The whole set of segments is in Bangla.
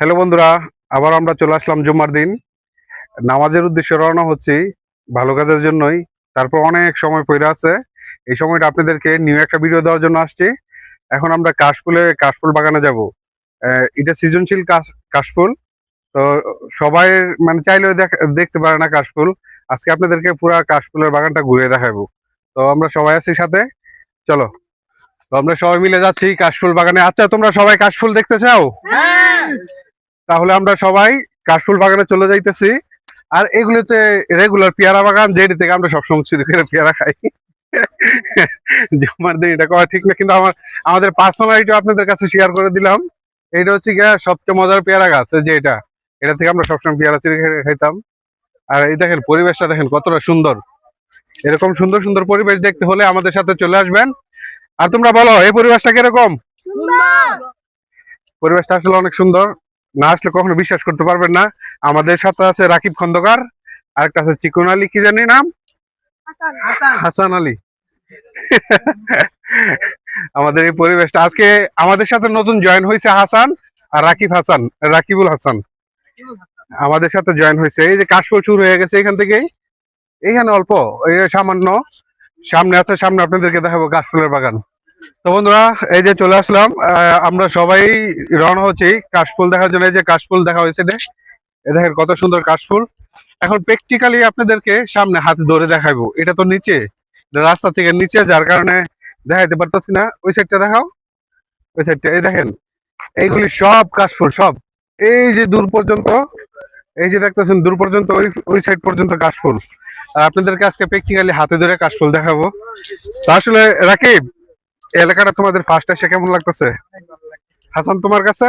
হ্যালো বন্ধুরা, আবার আমরা চলে আসলাম জুম্মার দিন। নামাজের উদ্দেশ্যে রওনা হচ্ছি, ভালো কাজের জন্যই। তারপর অনেক সময় পড়ে আছে। এই সময়টা আপনাদেরকে নিউ একটা ভিডিও দেওয়ার জন্য আসছি। এখন আমরা কাশফুলে, কাশফুল বাগানে যাব। এটা সৃজনশীল কাশ- কাশফুল। তো সবাই মানে চাইলেও দেখ- দেখতে পারে না কাশফুল। আজকে আপনাদেরকে পুরা কাশফুলের বাগানটা ঘুরে দেখাবো। তো আমরা সবাই আছি সাথে। চলো। তো আমরা সবাই মিলে যাচ্ছি কাশফুল বাগানে। আচ্ছা তোমরা সবাই কাশফুল দেখতে চাও? তাহলে আমরা সবাই কাশফুল বাগানে চলে যাইতেছি। আর এগুলো হচ্ছে রেগুলার পেয়ারা বাগান যেটি থেকে আমরা সবসময় চুরি করে পেয়ারা খাই। আমার দিন এটা করা ঠিক না কিন্তু আমার আমাদের পার্সোনালিটি আপনাদের কাছে শেয়ার করে দিলাম। এটা হচ্ছে গিয়া সবচেয়ে মজার পেয়ারা গাছ যে এটা। এটা থেকে আমরা সবসময় পেয়ারা চিড়ে খেয়ে খাইতাম। আর এই দেখেন পরিবেশটা দেখেন কতটা সুন্দর। এরকম সুন্দর সুন্দর পরিবেশ দেখতে হলে আমাদের সাথে চলে আসবেন। আর তোমরা বলো এই পরিবেশটা কীরকম? পরিবেশটা আসলে অনেক সুন্দর। না আসলে কখনো বিশ্বাস করতে পারবেন না। আমাদের সাথে আছে রাকিব খন্দকার আরেকটা আছে চিকন আলী কি জানি নাম? হাসান। আলী। আমাদের এই পরিবেশটা। আজকে আমাদের সাথে নতুন জয়েন হয়েছে হাসান আর রাকিব হাসান রাকিবুল হাসান। আমাদের সাথে জয়েন হয়েছে। এই যে কাশফুল শুরু হয়ে গেছে এখান থেকেই। এইখানে অল্প এই সামান্য। সামনে আছে সামনে আপনাদেরকে দেখাবো কাশফুলের বাগান। তো বন্ধুরা, এই যে চলে আসলাম আমরা সবাই রওনা হচ্ছি কাশফুল দেখার জন্য। এই যে কাশফুল দেখা হয়েছে এ দেখেন কত সুন্দর কাশফুল। এখন প্র্যাকটিক্যালি আপনাদেরকে সামনে হাতে ধরে দেখাবো। এটা তো নিচে রাস্তা থেকে নিচে, যার কারণে দেখাইতে পারতেছি না। ওই সাইডটা দেখাও। ওই সাইডটা এই দেখেন, এইগুলি সব কাশফুল, সব। এই যে দূর পর্যন্ত, এই যে দেখতেছেন, দূর পর্যন্ত, ওই ওই সাইড পর্যন্ত কাশফুল। আর আপনাদেরকে আজকে প্র্যাকটিক্যালি হাতে ধরে কাশফুল দেখাবো। আসলে রাকিব এলাকাটা তোমাদের ফার্স্ট এসে কেমন লাগতেছে? হাসান তোমার কাছে?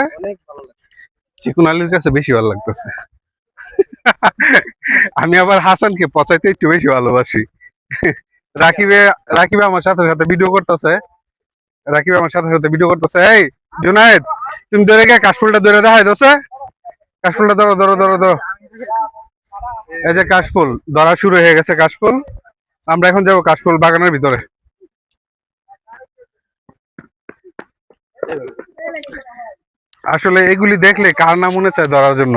চিকুন আলীর কাছে বেশি ভালো লাগতেছে। আমি আবার হাসানকে পচাইতে একটু বেশি ভালোবাসি। রাকিবে রাকিবে আমার সাথে সাথে ভিডিও করতেছে। রাকিবে আমার সাথে সাথে ভিডিও করতেছে। এই জুনায়েদ তুমি ধরে গে কাশফুলটা ধরে দেখাই দোসে কাশফুলটা ধরো ধরো ধরো ধরো। এই যে কাশফুল ধরা শুরু হয়ে গেছে কাশফুল। আমরা এখন যাব কাশফুল বাগানের ভিতরে। আসলে এগুলি দেখলে কার না মনে চায় ধরার জন্য?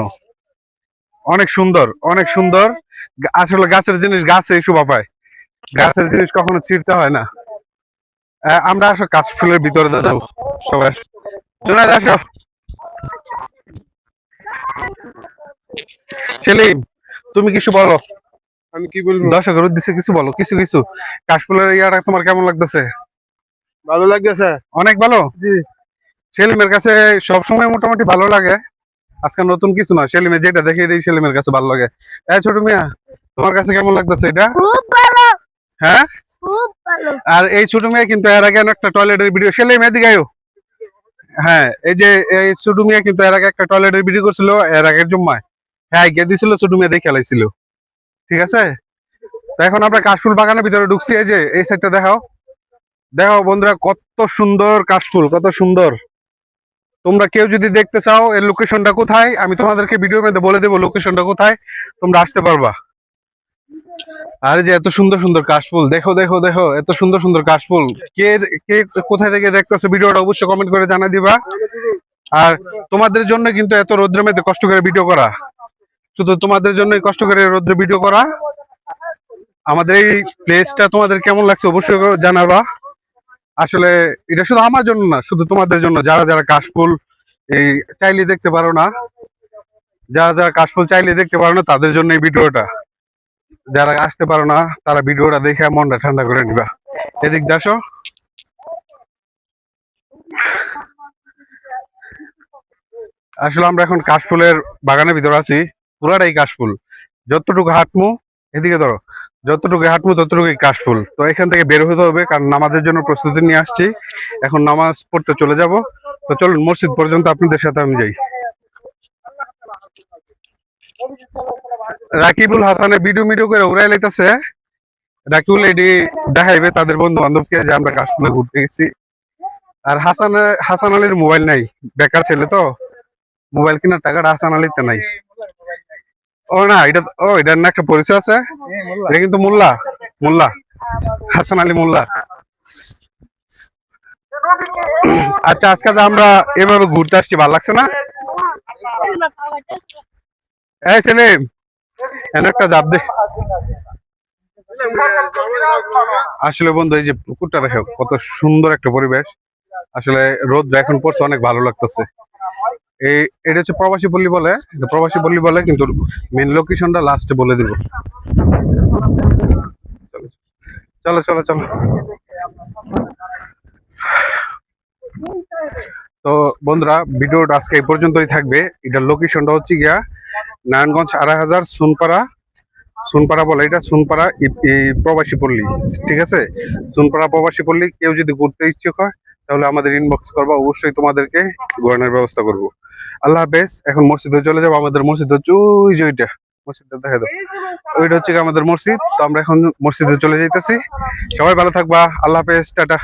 অনেক সুন্দর অনেক সুন্দর। আসলে গাছের জিনিস গাছে শোভা পায়। গাছের জিনিস কখনো ছিঁড়তে হয় না। আমরা আসো কাশফুলের ভিতরে যাব। সবাই আসো। সেলিম তুমি কিছু বলো। আমি কি বলব? দর্শকের উদ্দেশ্যে কিছু বলো কিছু কিছু। কাশফুলের ইয়াটা তোমার কেমন লাগতেছে? ভালো লাগতেছে। অনেক ভালো? জি। সেলিমের কাছে সবসময় মোটামুটি ভালো লাগে। আজকে নতুন কিছু না সেলিমের যেটা দেখে এটাই সেলিমের কাছে ভালো লাগে। এই ছোট মিয়া তোমার কাছে কেমন লাগতেছে এটা? খুব ভালো। হ্যাঁ? খুব ভালো। আর এই ছোট মেয়ে কিন্তু এর আগে একটা টয়লেটের ভিডিও সেলিম এদিকে আয়ো। হ্যাঁ এই যে এই ছোট মেয়ে কিন্তু এর আগে একটা টয়লেটের ভিডিও করছিল এর আগের জুম্মায়। হ্যাঁ গিয়ে দিছিল ছোট মেয়ে দেখে খেলাইছিল ঠিক আছে? তো এখন আমরা কাশফুল বাগানের ভিতরে ঢুকছি এই যে এই সাইডটা দেখাও। দেখো বন্ধুরা কত সুন্দর কাশফুল কত সুন্দর। তোমরা কেউ যদি দেখতে চাও এর লোকেশনটা কোথায়, আমি তোমাদেরকে ভিডিওর মধ্যে বলে দেবো লোকেশনটা কোথায়, তোমরা আসতে পারবা। আর যে এত সুন্দর সুন্দর কাশফুল, দেখো দেখো দেখো, এত সুন্দর সুন্দর কাশফুল। কে কে কোথায় থেকে দেখতেছো ভিডিওটা অবশ্যই কমেন্ট করে জানা দিবা। আর তোমাদের জন্য কিন্তু এত রোদ্রের মধ্যে কষ্ট করে ভিডিও করা। শুধু তোমাদের জন্যই কষ্ট করে রোদ্রে ভিডিও করা। আমাদের এই প্লেসটা তোমাদের কেমন লাগছে অবশ্যই জানাবা। আসলে এটা শুধু আমার জন্য না, শুধু তোমাদের জন্য। যারা যারা কাশফুল এই চাইলে দেখতে পারো না, যারা যারা কাশফুল চাইলে দেখতে পারো না, তাদের জন্য এই ভিডিওটা। যারা আসতে পারো না, তারা ভিডিওটা দেখে মনটা ঠান্ডা করে নিবা। এদিক দিয়ে আসো। আসলে আমরা এখন কাশফুলের বাগানের ভিতরে আছি, পুরাটাই কাশফুল। যতটুকু হাঁটমু এদিকে ধরো যতটুকু হাঁটমু ততটুকুই কাশফুল তো এখান থেকে বের হতে হবে, কারণ নামাজের জন্য প্রস্তুতি নিয়ে আসছি। এখন নামাজ পড়তে চলে যাব। তো চলুন, মসজিদ পর্যন্ত আপনাদের সাথে আমি যাই। রাকিবুল হাসানের ভিডিও মিডিও করে উড়াই লাইতেছে। রাকিবুল এডি দেখাইবে তাদের বন্ধু বান্ধবকে যে আমরা কাশফুলে ঘুরতে গেছি। আর হাসান হাসান আলীর মোবাইল নাই। বেকার ছেলে তো। মোবাইল কেনার টাকাটা হাসান আলীতে নাই। ও না, এটা ও, এটার না একটা পরিচয় আছে? এটা কিন্তু মোল্লা মোল্লা, হাসান আলী মোল্লা। আচ্ছা আজকে আমরা এভাবে ঘুরতে আসছি, ভালো লাগছে না? এই সেলিম, এনে একটা জাপ দে। আসলে বন্ধু, এই যে পুকুরটা দেখো, কত সুন্দর একটা পরিবেশ। আসলে রোদ এখন পড়ছে, অনেক ভালো লাগতেছে। এই, এটা হচ্ছে প্রবাসী পল্লী বলে। প্রবাসী পল্লী বলে, কিন্তু মেন লোকেশনটা লাস্টে বলে দিব। চলো চলো চলো। তো বন্ধুরা, ভিডিওটা আজকে এই পর্যন্তই থাকবে। এটার লোকেশনটা হচ্ছে গিয়া নারায়ণগঞ্জ আড়াই হাজার সুনপাড়া। সুনপাড়া বলে এটা, সুনপাড়া প্রবাসী পল্লী, ঠিক আছে? সুনপাড়া প্রবাসী পল্লী, কেউ যদি ঘুরতে ইচ্ছুক হয় তাহলে আমাদের ইনবক্স করবা, অবশ্যই তোমাদেরকে ঘোরানোর ব্যবস্থা করব। আল্লাহ হাফেজ, এখন মসজিদে চলে যাব, আমাদের মসজিদ হচ্ছে ওইটা, মসজিদটা দেখা দাও ওইটা হচ্ছে আমাদের মসজিদ, তো আমরা এখন মসজিদে চলে যাইতেছি। সবাই ভালো থাকবা, আল্লাহ হাফেজ, টাটা।